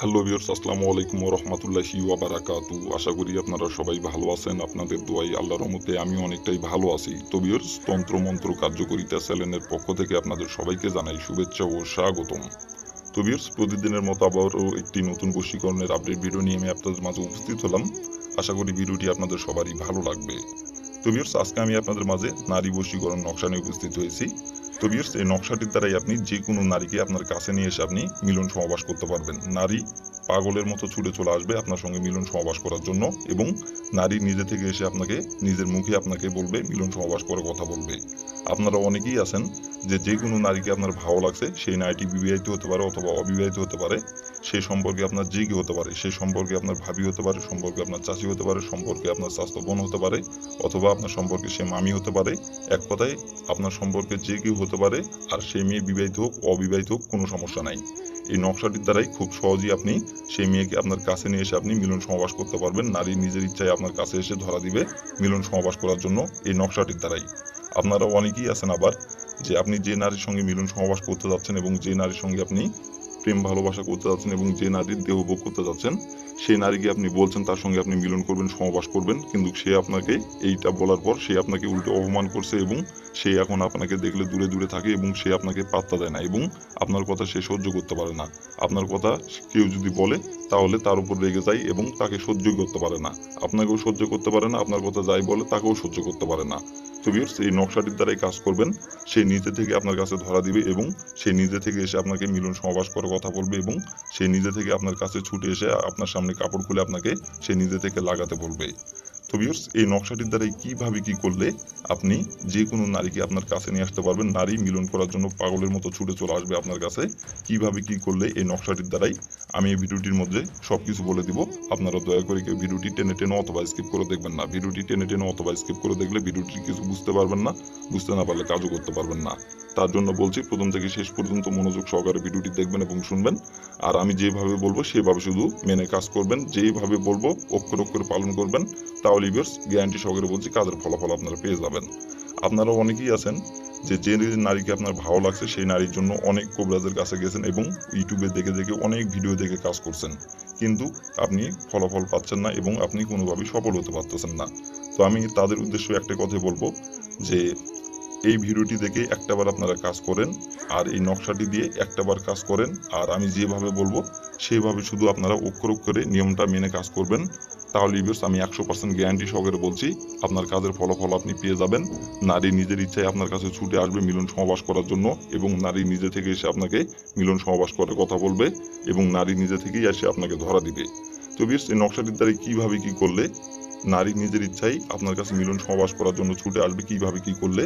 Hello viewers আসসালামু আলাইকুম রহমতুল্লাহি ওয়াবারাকাতু আশা করি আপনারা সবাই ভালো আছেন, আপনাদের দোয়াই আল্লাহর রহমতে আমি অনেকটাই ভালো আছি। তো ভিউর্স তন্ত্র মন্ত্র কার্যকরিতা চ্যানেলের পক্ষ থেকে আপনাদের সবাইকে জানাই শুভেচ্ছা ও স্বাগতম। তো ভিউর্স প্রতিদিনের মতো আবারও একটি নতুন বশীকরণের আপডেট ভিডিও নিয়ে আমি আপনাদের মাঝে উপস্থিত হলাম। আশা করি ভিডিওটি আপনাদের সবারই ভালো লাগবে। তো ভিউর্স আজকে আমি আপনাদের মাঝে নারী বশীকরণ নকশা নিয়ে উপস্থিত হয়েছি। তো এই নকশাটির দ্বারাই আপনি যে কোনো নারীকে আপনার কাছে নিয়ে এসে আপনি মিলন সমাবাস করতে পারবেন। নারী পাগলের মতো ছুটে চলে আসবে আপনার সঙ্গে মিলন সমাবাস করার জন্য এবং নারী নিজে থেকে এসে আপনাকে নিজের মুখে আপনাকে বলবে, মিলন সমাবাস করে কথা বলবে। আপনারা অনেকেই আছেন যে যে কোনো নারীকে আপনার ভালো লাগছে, সেই নারীটি বিবাহিত হতে পারে অথবা অবিবাহিত হতে পারে। সেই সম্পর্কে আপনার কি হতে পারে, সেই সম্পর্কে আপনার ভাবি হতে পারে, সম্পর্কে আপনার চাচি হতে পারে, সম্পর্কে আপনার স্বাস্থ্য বোন হতে পারে, অথবা আপনার সম্পর্কে সে মামি হতে পারে, এক কথায় আপনার সম্পর্কে যে কেউ হতে পারে, আর সেই মেয়ে বিবাহিত হোক, অবিবাহিত হোক, কোনো সমস্যা নাই। এই নকশাটির দ্বারাই খুব সহজেই আপনি সেই মেয়েকে আপনার কাছে নিয়ে এসে আপনি মিলন সমাবাস করতে পারবেন। নারী নিজের ইচ্ছায় আপনার কাছে এসে ধরা দিবে মিলন সমাবাস করার জন্য এই নকশাটির দ্বারাই। আপনারা অনেকেই আছেন আবার, যে আপনি যে নারীর সঙ্গে মিলন সমাবাস করতে যাচ্ছেন এবং যে নারীর সঙ্গে আপনি প্রেম ভালোবাসা করতে যাচ্ছেন এবং যে নারীর দেহ ভোগ করতে যাচ্ছেন সেই নারীকে আপনি বলছেন, তার সঙ্গে আপনি মিলন করবেন সমাবাস করবেন, কিন্তু সে আপনাকে এইটা বলার পর সে আপনাকে উল্টো অপমান করছে এবং সে এখন আপনাকে দেখলে দূরে দূরে থাকে এবং সে আপনাকে পাত্তা দেয় না এবং আপনার কথা সে সহ্য করতে পারে না। আপনার কথা কেউ যদি বলে, তাহলে তার উপর রেগে যায় এবং তাকে সহ্য করতে পারে না। আপনাকেও সহ্য করতে পারে না, আপনার কথা যাই বলে, তাকেও সহ্য করতে পারে না। তো এই নকশাটির দ্বারাই কাজ করবেন, সে নিজে থেকে আপনার কাছে ধরা দিবে এবং সে নিজে থেকে এসে আপনাকে মিলন সমাবাস করে কথা বলবে এবং সে নিজে থেকে আপনার কাছে ছুটে এসে আপনার সামনে কাপড় খুলে আপনাকে সে নিজে থেকে লাগাতে বলবে। তো ভিউয়ার্স এই নকশাটির দ্বারাই কীভাবে কি করলে আপনি যে কোনো নারীকে আপনার কাছে নিয়ে আসতে পারবেন, নারী মিলন করার জন্য পাগলের মতো ছুটে চলে আসবে আপনার কাছে, কীভাবে কি করলে এই নকশাটির দ্বারাই আমি এই ভিডিওটির মধ্যে সব কিছু বলে দিব। আপনারা দয়া করে কেউ ভিডিওটি টেনে টেনে অথবা স্কিপ করে দেখবেন না। ভিডিওটি টেনে টেনে অথবা স্কিপ করে দেখলে ভিডিওটি কিছু বুঝতে পারবেন না, বুঝতে না পারলে কাজও করতে পারবেন না। তার জন্য বলছি, প্রথম থেকে শেষ পর্যন্ত মনোযোগ সহকারে ভিডিওটি দেখবেন এবং শুনবেন। আর আমি যেভাবে বলব, সেভাবে শুধু মেনে কাজ করবেন। যেইভাবে বলব, অক্ষর অক্ষর পালন করবেন। তাহলে ইভিয়ার্স গ্যারান্টি সহকারে বলছি, কাজের ফলাফল আপনারা পেয়ে যাবেন। আপনারা অনেকেই আছেন যে যে নারীকে আপনার ভালো লাগছে, সেই নারীর জন্য অনেক কবিরাজের কাছে গেছেন এবং ইউটিউবে দেখে দেখে অনেক ভিডিও দেখে কাজ করছেন। কিন্তু আপনি ফলাফল পাচ্ছেন না এবং আপনি কোনোভাবেই সফল হতে পারতেছেন না। তো আমি তাদের উদ্দেশ্য একটা কথা বলব যে এই ভিডিওটি দেখে একটাবার আপনারা কাজ করেন, আর এই নকশাটি দিয়ে একটাবার কাজ করেন, আর আমি যেভাবে বলব সেভাবে শুধু আপনারা অক্ষর অক্ষরে নিয়মটা মেনে কাজ করবেন। তাহলে ইভিয়ার্স আমি একশো পার্সেন্ট গ্যারান্টি সহকারে বলছি, আপনার কাজের ফলাফল আপনি পেয়ে যাবেন। নারী নিজের ইচ্ছায় আপনার কাছে ছুটে আসবে মিলন সমাবাস করার জন্য, এবং নারী নিজে থেকে এসে আপনাকে মিলন সমাবাস করার কথা বলবে, এবং নারী নিজে থেকেই এসে আপনাকে ধরা দিবে। তো বিয়ার্স এই নকশাটির দ্বারা কীভাবে কি করলে নারী নিজের ইচ্ছাই আপনার কাছে মিলন সমাবাস করার জন্য ছুটে আসবে, কীভাবে, কি করলে,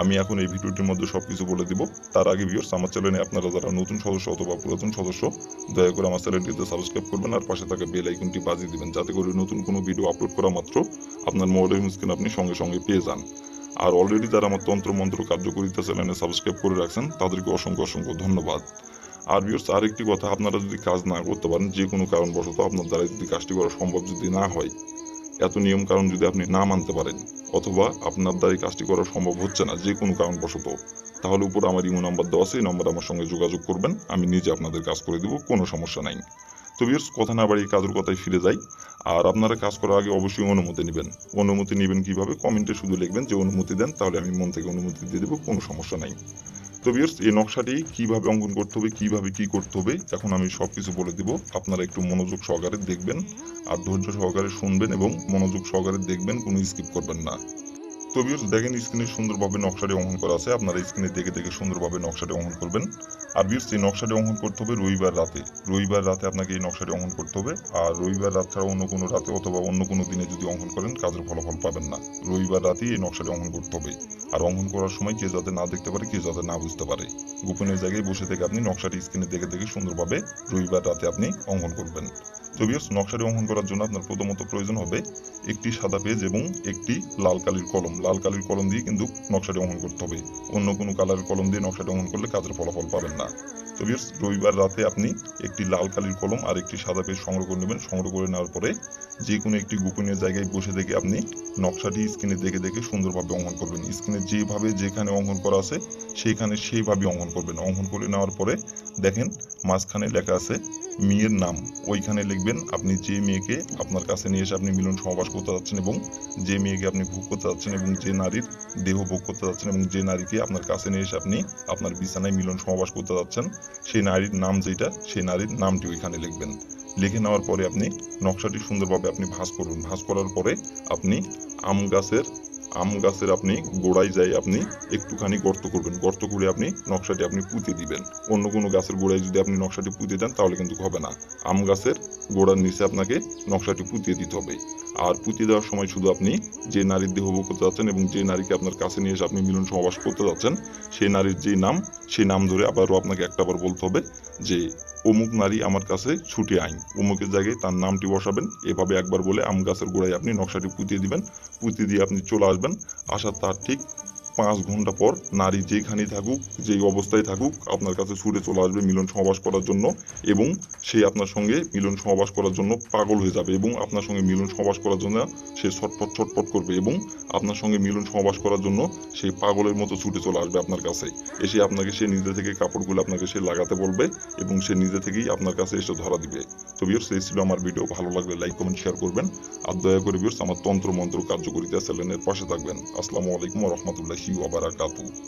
আমি এখন এই ভিডিওটির মধ্যে সবকিছু বলে দিব। তার আগে ভিউয়ার্স আমার চ্যানেলে আপনারা যারা নতুন সদস্য অথবা পুরাতন সদস্য, দয়া করে আমার চ্যানেলটিতে সাবস্ক্রাইব করবেন আর পাশে থাকা বেল আইকনটি বাজিয়ে দিবেন, যাতে করে নতুন কোনো ভিডিও আপলোড করা মাত্র আপনার মোবাইলের স্ক্রিন আপনি সঙ্গে সঙ্গে পেয়ে যান। আর অলরেডি যারা আমার তন্ত্র মন্ত্র কার্যকরিতা চ্যানেলে সাবস্ক্রাইব করে রাখছেন, তাদেরকে অসংখ্য অসংখ্য ধন্যবাদ। আর ভিউয়ার্স আরেকটি কথা, আপনারা যদি কাজ না করতে পারেন যে কোনো কারণবশত আপনার দ্বারা যদি কাজটি করা সম্ভব যদি না হয় এত নিয়ম কারণ যদি আপনি না মানতে পারেন, অথবা আপনার দ্বারা কাজটি করা সম্ভব হচ্ছে না, যে কোনো কারণবশত, তাহলে উপর আমার ইমো নাম্বার দেওয়া আছে, এই নাম্বার আমার সঙ্গে যোগাযোগ করবেন, আমি নিজে আপনাদের কাজ করে দেবো, কোনো সমস্যা নাই। তো বিয়ার্স কথা না বাড়িয়ে কাজের কথায় ফিরে যাই, আর আপনারা কাজ করার আগে অবশ্যই অনুমতি নেবেন। অনুমতি নেবেন কীভাবে? কমেন্টে শুধু লিখবেন যে অনুমতি দেন, তাহলে আমি মন থেকে অনুমতি দিয়ে দেবো, কোনো সমস্যা নাই। তো বিয়ার্স এই নকশাটি কীভাবে অঙ্কন করতে হবে, কীভাবে কি করতে হবে, এখন আমি সব কিছু বলে দিব। আপনারা একটু মনোযোগ সহকারে দেখবেন, আর ধৈর্য সহকারে শুনবেন এবং মনোযোগ সহকারে দেখবেন, কোনো স্কিপ করবেন না। তো দেখেন স্ক্রিনে সুন্দরভাবে নকশাটি অঙ্কন করা আছে। আপনারা স্ক্রিনে দেখে দেখে সুন্দরভাবে নকশাটি অঙ্কন করবেন। আর ভিউয়ার্স এই নকশাটি অঙ্কন করতে হবে রবিবার রাতে। রবিবার রাতে আপনাকে এই নকশাটি অঙ্কন করতে হবে। আর রবিবার রাত ছাড়া অন্য কোনো রাতে অথবা অন্য কোনো দিনে যদি অঙ্কন করেন, কাজের ফলাফল পাবেন না। রবিবার রাতেই এই নকশাটি অঙ্কন করতে হবে। আর অঙ্কন করার সময় কেউ যাতে না দেখতে পারে কেউ যাতে না বুঝতে পারে। গোপনীয় জায়গায় বসে থেকে আপনি নকশাটি স্ক্রিনে দেখে দেখে সুন্দরভাবে রবিবার রাতে আপনি অঙ্কন করবেন। তো নকশাটি অঙ্কন করার জন্য আপনার প্রথমত প্রয়োজন হবে একটি সাদা পেজ এবং একটি লাল কালির কলম। লাল কালির কলম দিয়ে কিন্তু নকশাটি অঙ্কন করতে হবে। অন্য কোনো কালারের কলম দিয়ে নকশাটি অঙ্কন করলে কাজের ফলাফল পাবেন না। তো রবিবার রাতে আপনি একটি লাল কালির কলম আর একটি সাদা পেজ সংগ্রহ করে নেবেন। সংগ্রহ করে নেওয়ার পরে যে কোনো একটি গোপনীয় জায়গায় বসে থেকে আপনি নকশাটি স্ক্রিনে দেখে দেখে সুন্দরভাবে অঙ্কন করবেন। স্ক্রিনে যেভাবে যেখানে অঙ্কন করা আছে সেইখানে সেইভাবে অঙ্কন করবেন। অঙ্কন করে নেওয়ার পরে দেখেন, মাঝখানে লেখা আছে মেয়ের নাম। ওইখানে লিখবেন, আপনি যে মেয়েকে আপনার কাছে নিয়ে এসে আপনি মিলন সহবাস করতে যাচ্ছেন এবং যে মেয়েকে আপনি ভোগ করতে যাচ্ছেন এবং যে নারীর দেহ ভোগ করতে যাচ্ছেন এবং যে নারীকে আপনার কাছে নিয়ে এসে আপনি আপনার বিছানায় মিলন সহবাস করতে যাচ্ছেন, সেই নারীর নাম যেটা, সেই নারীর নামটি ওইখানে লিখবেন। লিখে নেওয়ার পরে আপনি নকশাটি সুন্দরভাবে আপনি ভাঁজ করুন। ভাঁজ করার পরে আপনি আম গাছের আম গাছের আপনি গোড়ায় যাই আপনি একটুখানি গর্ত করবেন। গর্ত করে আপনি নকশাটি আপনি পুঁতে দিবেন। অন্য কোনো গাছের গোড়ায় যদি আপনি নকশাটি পুঁতে দেন, তাহলে কিন্তু হবে না। আম গাছের গোড়ার নিচে আপনাকে নকশাটি পুঁতিয়ে দিতে হবে। আর পুঁতে দেওয়ার সময় শুধু আপনি যে নারীর দেহ করতে যাচ্ছেন এবং যে নারীকে আপনার কাছে নিয়ে এসে আপনি মিলন সমাবাস করতে যাচ্ছেন, সেই নারীর যে নাম, সেই নাম ধরে আবারও আপনাকে একটাবার বলতে হবে যে অমুক নারী আমার কাছে ছুটে আইন। অমুকের জায়গায় তার নামটি বসাবেন। এভাবে একবার বলে আম গাছের গোড়ায় আপনি নকশাটি পুঁতিয়ে দিবেন। পুঁতে দিয়ে আপনি চলে আসবেন। আসার তার ঠিক পাঁচ ঘণ্টা পর নারী যেখানেই থাকুক, যেই অবস্থায় থাকুক, আপনার কাছে ছুটে চলে আসবে মিলন সহবাস করার জন্য এবং সে আপনার সঙ্গে মিলন সহবাস করার জন্য পাগল হয়ে যাবে এবং আপনার সঙ্গে মিলন সহবাস করার জন্য সে ছটফট ছটফট করবে এবং আপনার সঙ্গে মিলন সহবাস করার জন্য সে পাগলের মতো ছুটে চলে আসবে আপনার কাছে। এসে আপনাকে সে নিজে থেকে কাপড়গুলো আপনাকে সে লাগাতে বলবে এবং সে নিজে থেকেই আপনার কাছে এসে ধরা দিবে। তো বিয়ার্স এই ছিল আমার ভিডিও ভালো লাগলে লাইক কমেন্ট শেয়ার করবেন। আর দয়া করে বিয়ার্স আমার তন্ত্র মন্ত্র কার্যকরিতা চ্যানেলের পাশে থাকবেন। আসসালামু আলাইকুম রহমতুল্লাহি। Chihuahua Maracatu.